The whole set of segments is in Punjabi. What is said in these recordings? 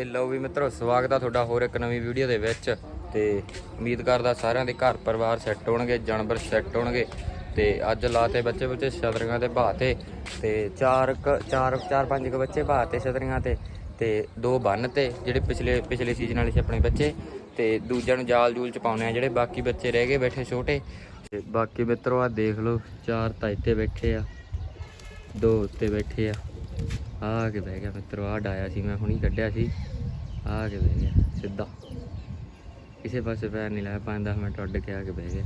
ਤੇ ਲਓ ਵੀ ਮਿੱਤਰੋ, ਸਵਾਗਤ ਆ ਤੁਹਾਡਾ ਹੋਰ ਇੱਕ ਨਵੀਂ ਵੀਡੀਓ ਦੇ ਵਿੱਚ। ਤੇ ਉਮੀਦ ਕਰਦਾ ਸਾਰਿਆਂ ਦੇ ਘਰ ਪਰਿਵਾਰ ਸੈੱਟ ਹੋਣਗੇ, ਜਾਨਵਰ ਸੈੱਟ ਹੋਣਗੇ। ਤੇ ਅੱਜ ਲਾਤੇ ਬੱਚੇ ਬੱਚੇ ਛਤਰੀਆਂ ਤੇ ਬਾਤੇ ਤੇ ਚਾਰ ਕੁ- ਚਾਰ ਚਾਰ, ਪੰਜ ਕੁ ਬੱਚੇ ਬਾਤੇ ਛਤਰੀਆਂ ਤੇ ਤੇ ਦੋ ਬੰਨ ਤੇ, ਜਿਹੜੇ ਪਿਛਲੇ ਪਿਛਲੇ ਸੀਜ਼ਨ ਵਾਲੇ ਸੀ ਆਪਣੇ ਬੱਚੇ। ਤੇ ਦੂਜਿਆਂ ਨੂੰ ਜਾਲ ਜੂਲ ਚ ਪਾਉਣੇ ਆ ਜਿਹੜੇ ਬਾਕੀ ਬੱਚੇ ਰਹਿ ਗਏ ਬੈਠੇ ਛੋਟੇ। ਤੇ ਬਾਕੀ ਮਿੱਤਰੋ ਆ ਦੇਖ ਲਓ, ਚਾਰ ਤਾਂ ਇੱਥੇ ਬੈਠੇ ਆ, ਦੋ ਉੱਤੇ ਬੈਠੇ ਆ। ਆ ਕੇ ਬਹਿ ਗਿਆ ਮਿੱਤਰੋ ਆ ਡਾਇਆ ਸੀ, ਮੈਂ ਹੁਣੀ ਕੱਢਿਆ ਸੀ। ਆ ਕੇ ਬਹਿ ਗਿਆ, ਸਿੱਧਾ। ਕਿਸੇ ਪਾਸੇ ਪੈਰ ਨਹੀਂ ਲਾਇਆ 5-10 ਮਿੰਟ ਉੱਡ ਕੇ ਆ ਕੇ ਬਹਿ ਗਿਆ।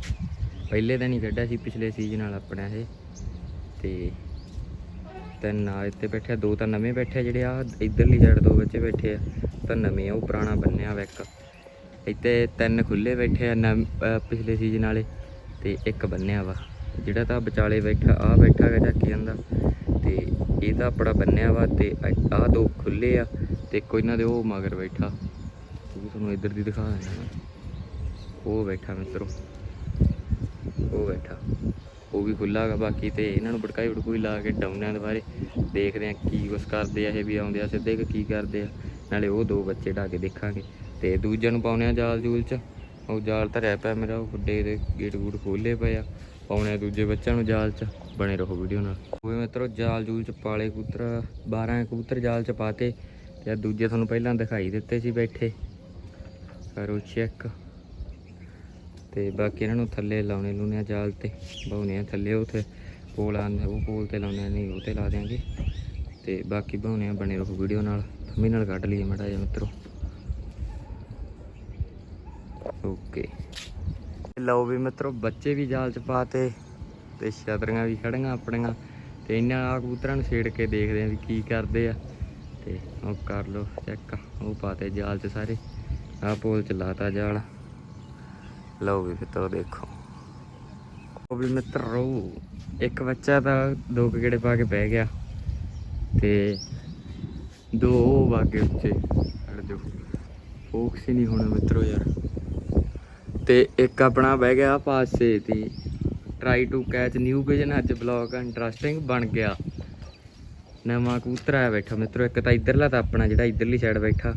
ਪਹਿਲੇ ਤਾਂ ਨਹੀਂ ਕੱਢਿਆ ਸੀ, ਪਿਛਲੇ ਸੀਜ਼ਨ ਨਾਲ ਆਪਣਾ ਇਹ। ਤੇ ਤਿੰਨ ਆ ਇੱਥੇ ਬੈਠੇ ਦੋ ਤਾਂ ਨਵੇਂ ਬੈਠੇ ਜਿਹੜੇ ਆ, ਇਧਰਲੀ ਸਾਈਡ ਦੋ ਬੱਚੇ ਬੈਠੇ ਆ, ਤਾਂ ਨਵੇਂ ਆ, ਉਹ ਪੁਰਾਣਾ ਬੰਨਿਆ ਵਾ ਇੱਕ। ਇੱਥੇ ਤਿੰਨ ਖੁੱਲੇ ਬੈਠੇ ਆ, ਨਵ- ਪਿਛਲੇ ਸੀਜ਼ਨ ਵਾਲੇ, ਤੇ ਇੱਕ ਬੰਨਿਆ ਵਾ। ਜਿਹੜਾ ਤਾਂ ਵਿਚਾਲੇ ਬੈਠਾ ਆ ਬੈਠਾ ਹੈਗਾ ਚੱਕੀ ਜਾਂਦਾ, ਤੇ ਇਹ ਤਾਂ ਆਪਣਾ ਬੰਨਿਆ ਵਾ ਤੇ ਆਹ ਦੋ ਖੁੱਲੇ ਆ ਤੇ ਕੋਈ ਇਹਨਾਂ ਦੇ ਉਹ ਮਗਰ ਬੈਠਾ। ਉਹ ਵੀ ਤੁਹਾਨੂੰ ਇੱਧਰ ਦੀ ਦਿਖਾ ਦਿੰਦਾ ਉਹ ਬੈਠਾ ਮਿੱਤਰੋ। ਉਹ ਬੈਠਾ। ਉਹ ਵੀ ਖੁੱਲਾ ਹੈਗਾ ਬਾਕੀ ਤੇ ਇਹਨਾਂ ਨੂੰ ਭੜਕਾਈ ਭੜਕੂਈ ਲਾ ਕੇ ਡਾਉਣਿਆਂ ਦੇ ਬਾਰੇ ਦੇਖਦੇ ਆ ਕੀ ਕੁਛ ਕਰਦੇ ਆ ਇਹ ਵੀ, ਆਉਂਦੇ ਆ ਸਿੱਧੇ ਕਿ ਕੀ ਕਰਦੇ ਆ। ਨਾਲੇ ਉਹ ਦੋ ਬੱਚੇ ਢਾ ਕੇ ਦੇਖਾਂਗੇ। ਤੇ ਦੂਜਿਆਂ ਨੂੰ ਪਾਉਣੇ ਆ ਜਾਲ ਜੂਲ ਚ। ਉਹ ਜਾਲ ਧਰਿਆ ਪਿਆ ਮੇਰਾ, ਉਹ ਗੁੱਡੇ ਦੇ ਗੇਟ ਗੂਟ ਖੋਲੇ ਪਏ ਆ। ਪਾਉਣੇ ਦੂਜੇ ਬੱਚਿਆਂ ਨੂੰ ਜਾਲ ਚ ਬਣੇ ਰਹੋ ਵੀਡੀਓ ਨਾਲ। ਉਹ ਮਿੱਤਰੋ ਜਾਲ ਜੂਲ ਚ ਪਾਲੇ ਕਬੂਤਰ 12 ਕਬੂਤਰ ਜਾਲ ਚ ਪਾਤੇ ਤੇ ਆਹ ਦੂਜੇ ਤੁਹਾਨੂੰ ਪਹਿਲਾਂ ਦਿਖਾਈ ਦਿੱਤੇ ਸੀ ਬੈਠੇ। ਕਰੋ ਚੈੱਕ ਤੇ ਬਾਕੀ ਇਹਨਾਂ ਨੂੰ ਥੱਲੇ ਲਾਉਣੇ ਲੂਣੇ ਆ ਜਾਲ ਤੇ ਬਾਉਣੇ ਆ ਥੱਲੇ ਉਥੇ ਪੋਲ ਆਂਦੇ ਉਹ ਪੋਲ ਤੇ ਲਾਉਣੇ ਆ, ਨਹੀਂ ਉਹ ਤੇ ਲਾ ਦਿਆਂਗੇ। ਤੇ ਬਾਕੀ ਬਾਉਣੇ ਆ ਬਣੇ ਰਹੋ ਵੀਡੀਓ ਨਾਲ। ਥੰਮੀ ਨਾਲ ਕੱਢ ਲਈਏ ਮੜਾ ਜਿਹਾ ਮਿੱਤਰੋ। ਓਕੇ ਲਓ ਵੀ ਮਿੱਤਰੋ, ਬੱਚੇ ਵੀ ਜਾਲ ਚ ਪਾਤੇ ਤੇ ਛਤਰੀਆਂ ਵੀ ਖੜੀਆਂ ਆਪਣੀਆਂ ਤੇ ਇਹਨਾਂ ਆ ਕਬੂਤਰਾਂ ਨੂੰ ਛੇੜ ਕੇ ਦੇਖਦੇ ਆ ਵੀ ਕੀ ਕਰਦੇ ਆ। ਤੇ ਉਹ ਕਰ ਲਓ ਚੈੱਕ ਉਹ ਪਾਤੇ ਜਾਲ ਚ ਸਾਰੇ। ਆ ਪੋਲ ਚ ਲਾਤਾ ਜਾਲ। ਲਓ ਵੀ ਮਿੱਤਰੋ ਦੇਖੋ। ਉਹ ਵੀ ਮਿੱਤਰੋ, ਇੱਕ ਬੱਚਾ ਤਾਂ ਦੋ ਕੁ ਗੇੜੇ ਪਾ ਕੇ ਪੈ ਗਿਆ। ਤੇ ਦੋ ਵਾਗੇ ਉੱਚੇ ਹਟ ਜੋ ਫੋਕਸ ਹੀ ਨਹੀਂ ਹੋਣਾ ਮਿੱਤਰੋ ਯਾਰ। ਤੇ ਇੱਕ ਆਪਣਾ ਬਹਿ ਗਿਆ ਪਾਸੇ ਦੀ। Try to catch new vision ਅੱਜ ਬਲੌਗ ਇੰਟਰਸਟਿੰਗ ਬਣ ਗਿਆ। ਨਵਾਂ ਕਬੂਤਰ ਆਇਆ ਬੈਠਾ। ਮਿੱਤਰੋ, ਇੱਕ ਤਾਂ ਇਧਰਲਾ ਤਾਂ ਆਪਣਾ ਜਿਹੜਾ ਇਧਰਲੀ ਸਾਈਡ ਬੈਠਾ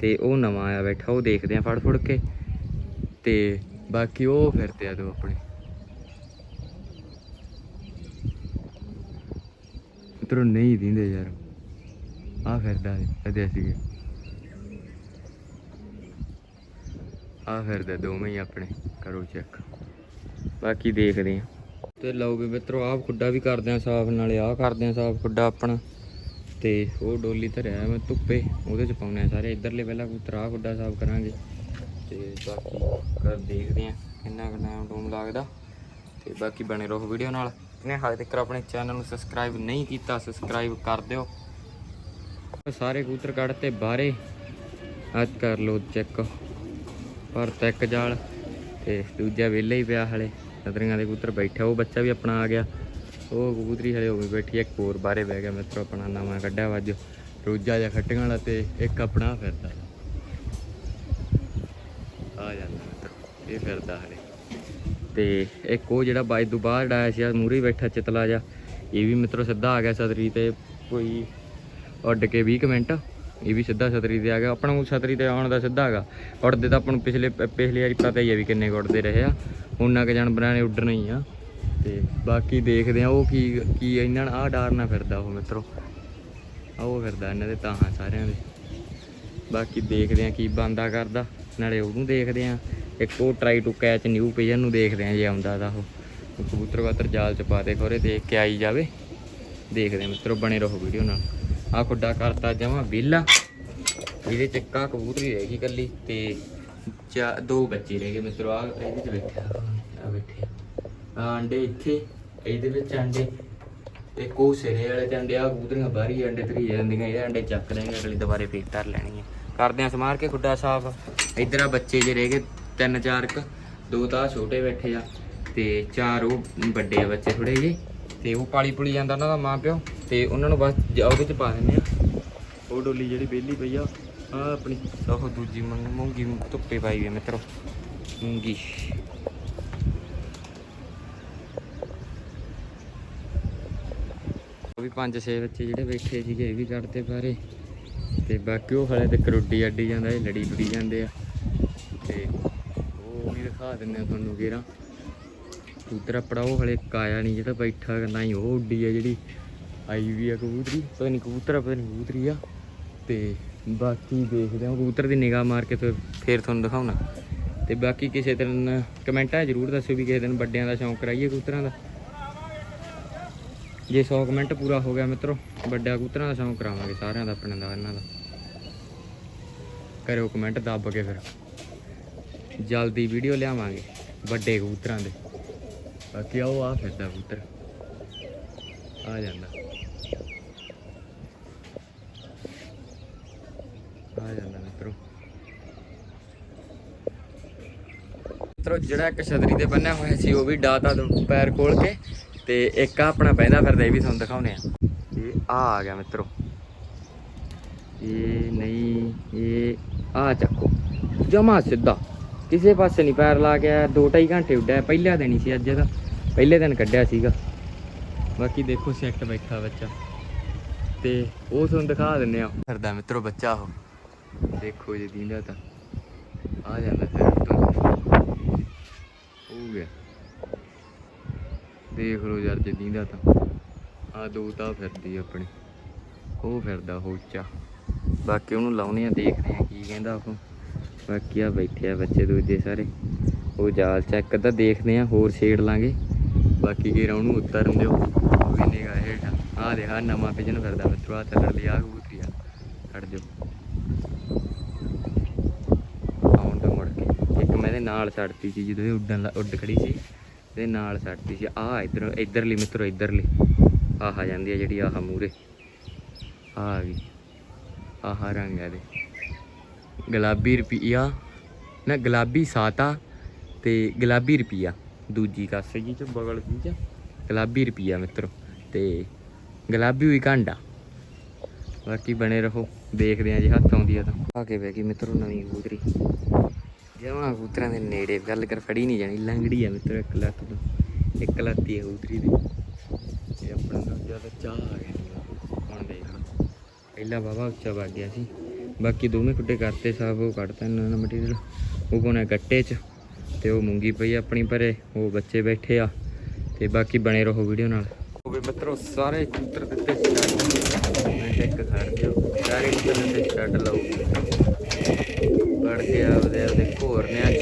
ਤੇ ਉਹ ਨਵਾਂ ਆਇਆ ਬੈਠਾ। ਉਹ ਦੇਖਦੇ ਆ ਫੜ ਫੜ ਕੇ ਤੇ ਬਾਕੀ ਉਹ ਫਿਰਦੇ ਆ ਦੋ ਆਪਣੇ। ਮਿੱਤਰੋ, ਨਹੀਂ ਦਿੰਦੇ ਯਾਰ। ਆ ਫਿਰਦਾ ਇਹਦੇ ਸੀਗੇ ਆ ਫਿਰਦੇ ਦੋਵੇਂ ਹੀ ਆਪਣੇ, ਕਰੋ ਚੈੱਕ ਬਾਕੀ ਦੇਖਦੇ ਆ ਤੇ ਲਓ ਵੀ ਮਿੱਤਰੋ, ਆਹ ਖੁੱਡਾ ਵੀ ਕਰਦੇ ਆ ਸਾਫ਼, ਨਾਲੇ ਆਹ ਕਰਦੇ ਆ ਸਾਫ਼ ਖੁੱਡਾ ਆਪਣਾ। ਤੇ ਉਹ ਡੋਲੀ ਧਰਿਆ ਹੈ ਮੈਂ ਧੁੱਪੇ, ਉਹਦੇ ਚ ਪਾਉਣੇ ਆ ਸਾਰੇ। ਇਧਰਲੇ ਪਹਿਲਾਂ ਕਬੂਤਰ ਆਹ ਖੁੱਡਾ ਸਾਫ਼ ਕਰਾਂਗੇ। ਤੇ ਬਾਕੀ ਕਰ ਦੇਖਦੇ ਆ ਕਿੰਨਾ ਕੁ ਟਾਈਮ ਟੂਮ ਲੱਗਦਾ। ਤੇ ਬਾਕੀ ਬਣੇ ਰਹੋ ਵੀਡੀਓ ਨਾਲ। ਇਹਨੇ ਹਾਲੇ ਤੱਕ ਆਪਣੇ ਚੈਨਲ ਨੂੰ ਸਬਸਕ੍ਰਾਈਬ ਨਹੀਂ ਕੀਤਾ ਸਬਸਕ੍ਰਾਈਬ ਕਰ ਦਿਓ। ਸਾਰੇ ਕਬੂਤਰ ਕੱਢਤੇ ਬਾਹਰੇ। ਅੱਜ ਕਰ ਲਓ ਚੈੱਕ ਪਰ ਇੱਕ ਜਾਲ ਤੇ ਦੂਜਾ ਵਿਹਲਾ ਹੀ ਪਿਆ ਹਲੇ। ਨਦਰੀਆਂ ਦੇ ਕਬੂਤਰ ਬੈਠਾ ਉਹ ਬੱਚਾ ਵੀ ਆਪਣਾ ਆ ਗਿਆ। ਉਹ ਕਬੂਤਰੀ ਹਲੇ ਉਹ ਵੀ ਬੈਠੀ ਆ, ਇੱਕ ਹੋਰ ਬਾਰੇ ਬਹਿ ਗਿਆ ਮਿੱਤਰੋ ਆਪਣਾ ਨਵਾਂ ਕੱਢਿਆ ਵਾ ਅੱਜ। ਰੋਜਾ ਜਾਂ ਖੱਟੀਆਂ ਵਾਲਾ ਤੇ ਇੱਕ ਆਪਣਾ ਫਿਰਦਾ। ਆ ਜਾਂਦਾ ਮਿੱਤਰੋ ਇਹ ਫਿਰਦਾ ਹਲੇ। ਤੇ ਇੱਕ ਉਹ ਜਿਹੜਾ ਬਾਈ ਤੋਂ ਬਾਹਰ ਡਾਇਆ ਸੀ ਮੂਰੇ ਬੈਠਾ ਚਤਲਾ ਜਾ ਇਹ ਵੀ ਮਿੱਤਰੋ ਸਿੱਧਾ ਆ ਗਿਆ ਸਦਰੀ ਤੇ ਕੋਈ ਉੱਡ ਕੇ 20 ਕੁ ਮਿੰਟ। ਇਹ ਵੀ ਸਿੱਧਾ ਛਤਰੀ ਤੇ ਆ ਗਿਆ। ਆਪਣਾ ਨੂੰ ਛਤਰੀ ਤੇ ਆਉਣ ਦਾ ਸਿੱਧਾ ਹੈਗਾ। ਉੱਡਦੇ ਤਾਂ ਆਪਾਂ ਨੂੰ ਪਿਛਲੇ ਪ- ਪਿਛਲੀ ਵਾਰੀ ਪਤਾ ਹੀ ਆ ਵੀ ਕਿੰਨੇ ਕੁ ਉੱਡਦੇ ਰਹੇ ਆ। ਉਹਨਾਂ ਕੁ ਜਾਨਵਰਾਂ ਨੇ ਉੱਡਣਾ ਹੀ ਆ। ਤੇ ਬਾਕੀ ਦੇਖਦੇ ਆ ਉਹ ਕੀ ਕੀ ਇਹਨਾਂ ਨਾਲ ਆ ਡਾਰਨਾ ਫਿਰਦਾ ਉਹ ਮਿੱਤਰੋ। ਆ ਉਹ ਫਿਰਦਾ ਇਹਨਾਂ ਦੇ ਤਾਂ ਸਾਰਿਆਂ ਦੇ। ਬਾਕੀ ਦੇਖਦੇ ਆ ਕੀ ਬੰਦਾ ਕਰਦਾ। ਨਾਲੇ ਉਹਨੂੰ ਦੇਖਦੇ ਆ। ਇੱਕ ਉਹ try to catch new pigeon ਨੂੰ ਦੇਖਦੇ ਆ ਜੇ ਆਉਂਦਾ ਤਾਂ ਉਹ। ਕਬੂਤਰ ਵਾਤਰ ਜਾਲ ਚ ਪਾ ਦੇ ਖੋਰੇ, ਦੇਖ ਕੇ ਆਈ ਜਾਵੇ। ਦੇਖਦੇ ਆ ਮਿੱਤਰੋ, ਬਣੇ ਰਹੋ ਵੀਡੀਓ ਨਾਲ। ਆ ਖੁੱਡਾ ਕਰਤਾ ਜਮਾ ਵਿਹਲਾ। ਇਹਦੇ ਚ ਇੱਕਾ ਕਬੂਤਰੀ ਰਹਿ ਗਈ ਕੱਲੀ ਤੇ ਚਾ ਦੋ ਬੱਚੇ ਰਹਿ ਗਏ ਮਿੱਤਰੋ ਆ ਇਹਦੇ ਚ ਬੈਠਾ ਆ ਬੈਠੇ ਆ। ਅੰਡੇ ਇੱਥੇ, ਇਹਦੇ ਵਿੱਚ ਅੰਡੇ ਤੇ ਕੋ ਸਿਰੇ ਵਾਲੇ ਤੇ ਅੰਡੇ ਆ ਕਬੂਤਰੀਆਂ ਬਾਹਰੀ ਅੰਡੇ ਧਰੀ ਜਾਂਦੀਆਂ, ਇਹ ਅੰਡੇ ਚੱਕ ਲੈਣਗੇ, ਅਗਲੀ ਦੁਬਾਰੇ ਫੇਰ ਧਰ ਲੈਣਗੇ। ਕਰਦੇ ਆ ਸਮਾਰ ਕੇ ਖੁੱਡਾ ਸਾਫ਼। ਇਧਰ ਆ ਬੱਚੇ ਜੇ ਰਹਿ ਗਏ, ਤਿੰਨ ਚਾਰ ਕ, ਦੋ ਤਾਂ ਛੋਟੇ ਬੈਠੇ ਆ ਤੇ ਚਾਰ ਉਹ ਵੱਡੇ ਬੱਚੇ ਥੋੜੇ ਜਿਹੇ। ਤੇ ਉਹ ਪਾਲੀ ਪੁਲੀ ਜਾਂਦਾ ਉਹਨਾਂ ਦਾ ਮਾਂ ਪਿਓ ਤੇ ਉਹਨਾਂ ਨੂੰ ਬਸ ਜ- ਉਹਦੇ ਚ ਪਾ ਦਿੰਦੇ ਆ। ਉਹ ਡੋਲੀ ਜਿਹੜੀ ਵਿਹਲੀ ਪਈ ਆ ਆ ਆਪਣੀ। ਉਹ ਦੂਜੀ ਮੂੰ- ਮੂੰਗੀ ਧੁੱਪੇ ਪਾਈ ਵੀ ਆ ਮਿੱਤਰੋ। ਮੂੰਗੀ। ਉਹ ਵੀ ਪੰਜ ਛੇ ਬੱਚੇ ਜਿਹੜੇ ਬੈਠੇ ਸੀਗੇ ਇਹ ਵੀ ਕੱਢਦੇ ਬਾਰੇ ਤੇ ਤੇ ਬਾਕੀ ਉਹ ਹਲੇ ਤੇ ਕਰੋਡੀ ਅੱਡੀ ਜਾਂਦਾ ਇਹ ਲੜੀ ਲੁੜੀ ਜਾਂਦੇ ਆ। ਤੇ ਉਹ ਵੀ ਦਿਖਾ ਦਿੰਦੇ ਆ ਤੁਹਾਨੂੰ ਗੇਰਾ। ਕਬੂਤਰ ਆਪਣਾ, ਉਹ ਹਲੇ ਕਾਇਆ ਨਹੀਂ ਜਿਹੜਾ ਬੈਠਾ ਨਾ ਹੀ ਉਹ ਉੱਡੀ ਆ ਜਿਹੜੀ ਆਈ ਵੀ ਆ ਕਬੂਤਰੀ। ਪਤਾ ਨਹੀਂ ਕਬੂਤਰ ਆ, ਪਤਾ ਨਹੀਂ ਕਬੂਤਰੀ ਆ। ਤੇ ਬਾਕੀ ਦੇਖਦੇ ਹਾਂ, ਕਬੂਤਰ ਦੀ ਨਿਗਾਹ ਮਾਰ ਕੇ ਫਿਰ ਫੇਰ ਤੁਹਾਨੂੰ ਦਿਖਾਉਣਾ। ਤੇ ਬਾਕੀ ਕਿਸੇ ਦਿਨ ਕਮੈਂਟਾਂ ਜ਼ਰੂਰ ਦੱਸਿਓ ਵੀ ਕਿਸੇ ਦਿਨ ਵੱਡਿਆਂ ਦਾ ਸ਼ੌਂਕ ਕਰਾਈਏ ਕਬੂਤਰਾਂ ਦਾ। ਜੇ 100 ਕਮੈਂਟ ਪੂਰਾ ਹੋ ਗਿਆ ਮਿੱਤਰੋ, ਵੱਡਿਆਂ ਕਬੂਤਰਾਂ ਦਾ ਸ਼ੌਂਕ ਕਰਾਵਾਂਗੇ, ਸਾਰਿਆਂ ਦਾ, ਆਪਣੇ ਦਾ, ਇਹਨਾਂ ਦਾ। ਕਰਿਓ ਕਮੈਂਟ, ਦੱਬ ਕੇ ਫਿਰ। ਜਲਦੀ ਵੀਡੀਓ ਲਿਆਵਾਂਗੇ, ਵੱਡੇ ਕਬੂਤਰਾਂ ਦੇ। ਬਾਕੀ ਆਓ ਆ ਫਿਰਦਾ ਕਬੂਤਰ ਆ ਜਾਂਦਾ ਆ ਜਾਂਦਾ ਮਿੱਤਰੋ ਮਿੱਤਰੋ, ਜਿਹੜਾ ਇੱਕ ਛਤਰੀ ਤੇ ਬੰਨਿਆ ਹੋਇਆ ਸੀ, ਉਹ ਵੀ ਡਾਤਾ ਤੋਂ ਪੈਰ ਖੋਲ ਕੇ ਤੇ ਇੱਕ ਆਪਣਾ ਪੈਂਦਾ ਫਿਰਦਾ, ਇਹ ਵੀ ਤੁਹਾਨੂੰ ਦਿਖਾਉਨੇ ਆ ਇਹ ਆ ਆ ਗਿਆ, ਮਿੱਤਰੋ। ਇਹ ਨਹੀਂ, ਇਹ ਆ ਚੱਕੋ। ਜਮਾ ਸਿੱਧਾ। ਕਿਸੇ ਪਾਸੇ ਨਹੀਂ ਪੈਰ ਲਾ ਕੇ ਗਿਆ 2.5 ਘੰਟੇ ਉੱਡਿਆ, ਪਹਿਲਾ ਦਿਨ ਹੀ ਸੀ ਅੱਜ ਦਾ, ਪਹਿਲੇ ਦਿਨ ਕੱਢਿਆ ਸੀਗਾ। ਬਾਕੀ ਦੇਖੋ ਸੈੱਟ ਬੈਠਾ ਬੱਚਾ। ਤੇ ਉਹ ਤੁਹਾਨੂੰ ਦਿਖਾ ਦਿੰਨੇ ਆ। ਫਿਰਦਾ ਮਿੱਤਰੋ ਬੱਚਾ ਉਹ। ਦੇਖੋ ਜੀ ਦੀਂਦਾ ਤਾਂ। ਆ ਜਾਂਦਾ ਫਿਰ ਹੋ ਗਿਆ। ਦੇਖ ਲਓ ਯਾਰ ਜੇ ਦੀਂਦਾ ਤਾਂ। ਆ ਦੋ ਤਾਂ ਫਿਰਦੀ ਆਪਣੀ। ਉਹ ਫਿਰਦਾ ਹੋਚਾ ਬਾਕੀ ਉਹਨੂੰ ਲਾਉਣੇ ਆ, ਦੇਖਦੇ ਆ ਕੀ ਕਹਿੰਦਾ ਉਹ। ਬਾਕੀ ਆ ਬੈਠੇ ਆ ਬੱਚੇ ਦੂਜੇ ਸਾਰੇ। ਉਹ ਜਾਲ ਚੈੱਕ ਤਾਂ ਦੇਖਦੇ ਆ, ਹੋਰ ਛੇੜ ਲਾਂਗੇ। ਬਾਕੀ ਕੀ ਉਹਨੂੰ ਉਤਰਨ ਦਿਓ। ਉਹ ਵੀ ਨਿਗਾ ਹੇਠ ਆ। ਦੇ ਆ ਨਵਾਂ ਪਿਜਨ ਫਿਰਦਾ ਮਿੱਤਰੋ ਆ ਥੱਲੇ ਲਈ ਆ ਕਬੂਤਰੀ ਆ। ਛੱਡ ਦਿਓ ਆਉਣ ਤੋਂ ਮੁੜ ਕੇ। ਇੱਕ ਮੈਂ ਇਹਦੇ ਨਾਲ ਛੱਡਤੀ ਸੀ, ਜਦੋਂ ਇਹ ਉੱਡਣ ਲ- ਉੱਡ ਖੜੀ ਸੀ ਤੇ ਨਾਲ ਛੱਡਤੀ ਸੀ। ਆ ਇਧਰ, ਇਧਰਲੀ ਮਿੱਤਰੋ, ਇਧਰਲੀ। ਆਹ ਆ ਜਾਂਦੀ ਆ ਜਿਹੜੀ ਆਹ ਮੂਰੇ ਆ ਗਈ। ਆਹ ਰੰਗ ਹੈ ਇਹਦੇ। ਗੁਲਾਬੀ ਰੁਪਈਆ, ਨਾ ਗੁਲਾਬੀ ਸਾਤਾ ਤੇ ਗੁਲਾਬੀ ਰੁਪਈਆ। ਦੂਜੀ ਕਾਸੇ ਜੀ ਚ, ਬਗਲ ਜੀ ਚ? ਗੁਲਾਬੀ ਰੁਪਈਆ ਮਿੱਤਰੋ, ਤੇ ਗੁਲਾਬੀ ਹੋਈ ਕਾਂਡਾ। ਬਾਕੀ ਬਣੇ ਰਹੋ, ਦੇਖਦੇ ਆ ਜੇ ਹੱਥ ਆਉਂਦੀ ਆ ਤਾਂ। ਆ ਕੇ ਬਹਿ ਗਈ ਮਿੱਤਰੋ ਨਵੀਂ ਕਬੂਤਰੀ। ਜਮਾਂ ਕਬੂਤਰਾਂ ਦੇ ਨੇੜੇ, ਗੱਲ ਕਰ ਫੜੀ ਨਹੀਂ ਜਾਣੀ ਲੰਗੜੀ ਆ ਮਿੱਤਰੋ ਇੱਕ ਲੱਤ ਤੋਂ। ਇੱਕ ਲੱਤੀ ਹੈ ਕਬੂਤਰੀ ਦੀ। ਇਹ ਆਪਣਾ ਤਾਂ ਜ਼ਿਆਦਾ ਚਾਹ ਆ ਗਿਆ। ਹੁਣ ਦੇਖ ਪਹਿਲਾ ਬਾਬਾ ਉੱਚਾ ਵਗ ਗਿਆ ਸੀ। ਬਾਕੀ ਦੋਵੇਂ ਖੁੱਡੇ ਕਰਤੇ ਸਾਫ਼ ਉਹ ਕੱਢਤਾ ਇਹਨਾਂ ਨੇ ਮਟੀਰੀਅਲ ਉਹ ਪਾਉਣਾ ਗੱਟੇ 'ਚ, ਤੇ ਉਹ ਮੂੰਗੀ ਪਈ ਆਪਣੀ ਪਰੇ, ਉਹ ਬੱਚੇ ਬੈਠੇ ਆ, ਤੇ ਬਾਕੀ ਬਣੇ ਰਹੋ ਵੀਡੀਓ ਨਾਲ। ਉਹ ਮਿੱਤਰੋ, ਸਾਰੇ ਕਬੂਤਰ ਦਿੱਤੇ ਸਟਾਰਟ ਮੈਂ ਇੱਕ ਖੜ ਦਿਓ ਸਾਰੇ ਕਬੂਤਰ ਦਿੱਤੇ ਸਟਾਰਟ ਲਾਓ। ਵੜ ਕੇ ਆਪਦੇ ਆਪਦੇ ਘੋਰਨਿਆਂ 'ਚ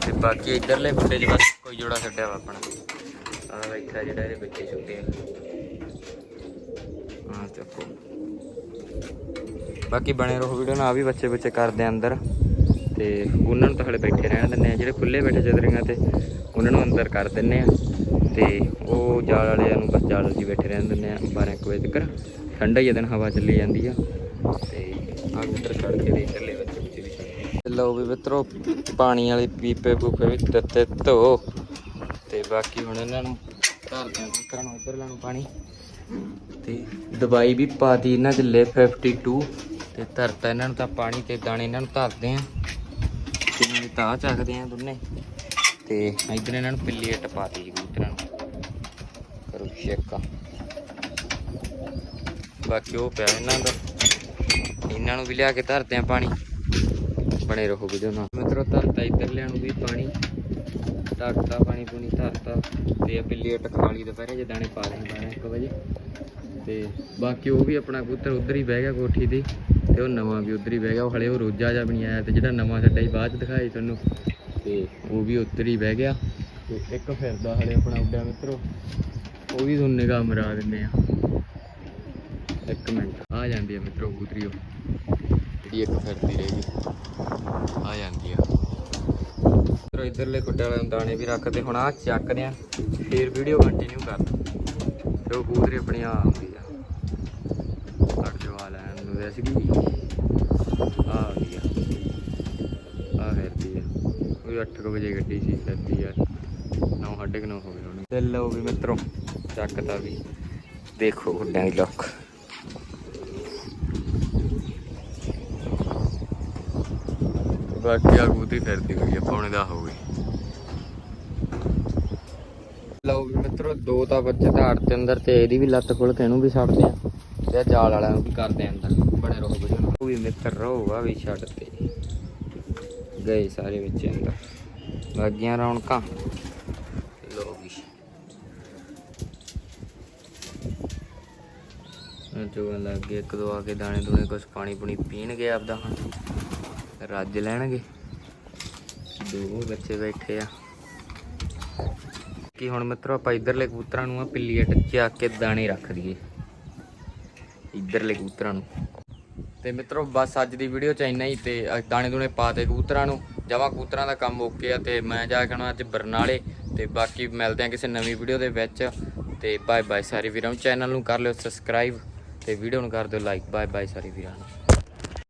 ਤੇ ਬਾਕੀ ਇਧਰਲੇ ਖੁੱਡੇ 'ਚ ਬਸ ਕੋਈ ਜੋੜਾ ਛੱਡਿਆ ਵਾ ਆਪਣਾ। ਆ ਬੈਠਾ ਜਿਹੜਾ ਇਹਦੇ ਬੱਚੇ ਛੁੱਟੇ ਆ। ਆ ਚੱਕੋ। ਬਾਕੀ ਬਣੇ ਰਹੋ ਵੀਡੀਓ ਨਾਲ ਆ ਵੀ ਬੱਚੇ ਬੱਚੇ ਕਰਦੇ ਆ ਅੰਦਰ। ਤੇ ਉਹਨਾਂ ਨੂੰ ਤਾਂ ਹਲੇ ਬੈਠੇ ਰਹਿਣ ਦਿੰਦੇ ਆ। ਜਿਹੜੇ ਖੁੱਲੇ ਬੈਠੇ ਚਦਰੀਆਂ ਤੇ, ਉਹਨਾਂ ਨੂੰ ਅੰਦਰ ਕਰ ਦਿੰਨੇ ਆ। ਤੇ ਉਹ ਜਾਲ ਵਾਲਿਆਂ ਨੂੰ ਬਸ ਜਾਲ 'ਚ ਬੈਠੇ ਰਹਿਣ ਦਿੰਦੇ ਆ 12 ਕੁ ਵਜੇ ਤੱਕ। ਠੰਡਾ ਹੀ ਦਿਨ ਹਵਾ ਚੱਲੀ ਜਾਂਦੀ ਆ। ਤੇ ਆ ਕਿੱਧਰ ਛੱਡ ਕੇ ਦੇ ਇਧਰਲੇ ਬੱਚੇ ਬੱਚੇ ਵੀ ਛੱਡ ਲਓ ਵੀ ਮਿੱਤਰੋ, ਪਾਣੀ ਵਾਲੇ ਪੀਪੇ ਪੂਪੇ ਵੀ ਦਿੱਤੇ ਧੋ। ਤੇ ਬਾਕੀ ਹੁਣ ਇਹਨਾਂ ਨੂੰ ਧਰਦੇ ਆਂ ਕੁੱਕਰਾਂ ਨੂੰ, ਇੱਧਰ ਨੂੰ ਪਾਣੀ। ਤੇ ਦਵਾਈ ਵੀ ਪਾਤੀ ਇਹਨਾਂ ਚ ਲੈ 52 ਤੇ ਧਰਤਾ ਇਹਨਾਂ ਨੂੰ ਤਾਂ ਪਾਣੀ ਤੇ ਦਾਣੇ ਇਹਨਾਂ ਨੂੰ ਧਰਦੇ ਆਂ ਤੇ ਨਾਲੇ ਤਾਂ ਚੱਕਦੇ ਆਂ ਦੋਨੇ। ਤੇ ਇੱਧਰ ਇਹਨਾਂ ਨੂੰ ਪਿੱਲੀ ਇੱਟ ਪਾਤੀ ਜੀ ਕਬੂਤਰਾਂ ਨੂੰ। ਕਰੋ ਚੈੱਕ ਬਾਕੀ ਉਹ ਪਿਆ ਇਹਨਾਂ ਦਾ। ਇਹਨਾਂ ਨੂੰ ਵੀ ਲਿਆ ਕੇ ਧਰਦੇ ਆਂ ਪਾਣੀ। ਬਣੇ ਰਹੋ ਵੀਡੀਓ ਨਾਲ। ਮਿੱਤਰੋ, ਧਰਤਾ ਇੱਧਰ ਲਿਆਂ ਨੂੰ ਵੀ ਪਾਣੀ, ਧਰਤਾ, ਪਾਣੀ ਪੂਣੀ ਧਰਤਾ, ਤੇ ਇਹ ਪਿੱਲੀ ਖਾ ਲਈ ਦੁਪਹਿਰੇ ਜੇ ਦਾਣੇ ਪਾ ਦੇਣ 12 ਵਜੇ। ਤੇ ਬਾਕੀ ਉਹ ਵੀ ਆਪਣਾ ਕਬੂਤਰ ਉਧਰ ਹੀ ਬਹਿ ਗਿਆ ਕੋਠੀ ਦੀ ਤੇ ਉਹ ਨਵਾਂ ਵੀ ਉਧਰ ਹੀ ਬਹਿ ਗਿਆ। ਉਹ ਹਲੇ ਉਹ ਰੋਜਾ ਜਿਹਾ ਵੀ ਨਹੀਂ ਆਇਆ ਤੇ ਜਿਹੜਾ ਨਵਾਂ ਛੱਡਿਆ ਸੀ ਬਾਅਦ ਚ ਦਿਖਾਈ ਤੁਹਾਨੂੰ, ਤੇ ਉਹ ਵੀ ਉੱਧਰ ਹੀ ਬਹਿ ਗਿਆ। ਤੇ ਇੱਕ ਫਿਰਦਾ ਹਲੇ ਆਪਣਾ ਉੱਡਿਆ ਮਿੱਤਰੋ। ਉਹ ਵੀ ਤੁਹਾਨੂੰ ਨਿਗਾਹ ਮਰਾ ਦਿੰਦੇ ਆ। ਇੱਕ ਮਿੰਟ, ਆ ਜਾਂਦੀ ਆ ਮਿੱਤਰੋ ਕਬੂਤਰੀ ਉਹ। ਜਿਹੜੀ ਇੱਕ ਫਿਰਦੀ ਰਹੇਗੀ ਆ ਜਾਂਦੀ ਆ। ਮਿੱਤਰੋ ਇਧਰਲੇ ਕੁੱਡੇ ਵਾਲੇ ਦਾਣੇ ਵੀ ਰੱਖਦੇ ਹੁਣ ਆ ਚੱਕਦੇ ਆ, ਫੇਰ ਵੀਡੀਓ ਕੰਟੀਨਿਊ ਕਰ। ਤੇ ਉਹ ਕਬੂਤਰੀ ਆਪਣੀ ਆ ਆਉਂਦੀ ਆ। ਕੱਟ ਜੋ ਲੈਣ ਨੂੰ ਵੈਸੇ ਕੀ ਆ ਆ ਗਈ ਆ। ਆ ਫਿਰਦੀ ਆ। ਉਹ 8 ਵਜੇ ਗੱਡੀ ਸੀ, ਫਿਰਦੀ ਆ। 9 ਸਾਢੇ ਕੁ ਨੌ ਹੋ ਗਏ ਹੁਣ। ਤੇ ਲਓ ਵੀ ਮਿੱਤਰੋ ਚੱਕਦਾ ਵੀ। ਦੇਖੋ ਗੁੱਡਾਂ ਦੀ ਲੁੱਕ ਬਾਕੀ ਆ ਕਬੂਤਰੀ ਫਿਰਦੀ ਹੋਈ ਆ, ਪੌਣੇ ਦਾ ਹੋ ਗਈ ਲਓ ਵੀ ਮਿੱਤਰੋ, ਦੋ ਤਾਂ ਬੱਚੇ ਧਾੜ ਤੇ ਅੰਦਰ ਤੇ ਇਹਦੀ ਵੀ ਲੱਤ ਖੁੱਲ ਕੇ ਇਹਨੂੰ ਵੀ ਛੱਡਦੇ ਆ। ਤੇ ਆਹ ਜਾਲ ਵਾਲਿਆਂ ਨੂੰ ਵੀ ਕਰਦੇ ਆ ਅੰਦਰ ਬੜੇ ਰਹੋ ਵੀਡੀਓ ਉਹ ਵੀ ਮਿੱਤਰ ਰਹੋ ਆ ਵੀ ਛੱਡ ਤੇ। ਗਏ ਸਾਰੇ ਵਿੱਚ ਅੰਦਰ। ਲੱਗੀਆਂ ਰੌਣਕਾਂ। ਲੋ ਵੀ। ਜੋ ਲੱਗ ਗਏ ਇੱਕ ਦੋ ਆ ਕੇ ਦਾਣੇ ਦੂਣੇ ਕੁਛ ਪਾਣੀ ਪੁਣੀ ਪੀਣਗੇ ਆਪਦਾ। ਹੁਣ ਰੱਜ ਲੈਣਗੇ। ਦੋ ਬੱਚੇ ਬੈਠੇ ਆ। ਕਿ ਹੁਣ ਮਿੱਤਰੋ ਆਪਾਂ ਇਧਰਲੇ ਕਬੂਤਰਾਂ ਨੂੰ ਆ ਪਿੱਲੀ ਅੱਟ ਕੇ ਦਾਣੇ ਰੱਖ ਦਈਏ। ਇਧਰਲੇ ਕਬੂਤਰਾਂ ਨੂੰ। ਤੇ ਮਿੱਤਰੋ ਬਸ ਅੱਜ ਦੀ ਵੀਡੀਓ ਚ ਇੰਨਾ ਹੀ ਤੇ ਦਾਣੇ ਦੂਣੇ ਪਾ ਤੇ ਕਬੂਤਰਾਂ ਨੂੰ। ਜਮਾ ਕਬੂਤਰਾਂ ਦਾ ਕੰਮ ਓਕੇ ਆ ਤੇ ਮੈਂ ਜਾ ਕੇ ਆਉਣਾ ਅੱਜ ਬਰਨਾਲੇ। ਤੇ ਬਾਕੀ ਮਿਲਦੇ ਆ ਕਿਸੇ ਨਵੀਂ ਵੀਡੀਓ ਦੇ ਵਿੱਚ। ਤੇ ਬਾਏ ਬਾਏ ਸਾਰੇ ਵੀਰਾਂ ਨੂੰ। ਚੈਨਲ ਨੂੰ ਕਰ ਲਿਓ ਸਬਸਕ੍ਰਾਈਬ ਤੇ ਵੀਡੀਓ ਨੂੰ ਕਰ ਦਿਓ ਲਾਈਕ ਬਾਏ ਬਾਏ ਸਾਰੇ ਵੀਰਾਂ ਨੂੰ।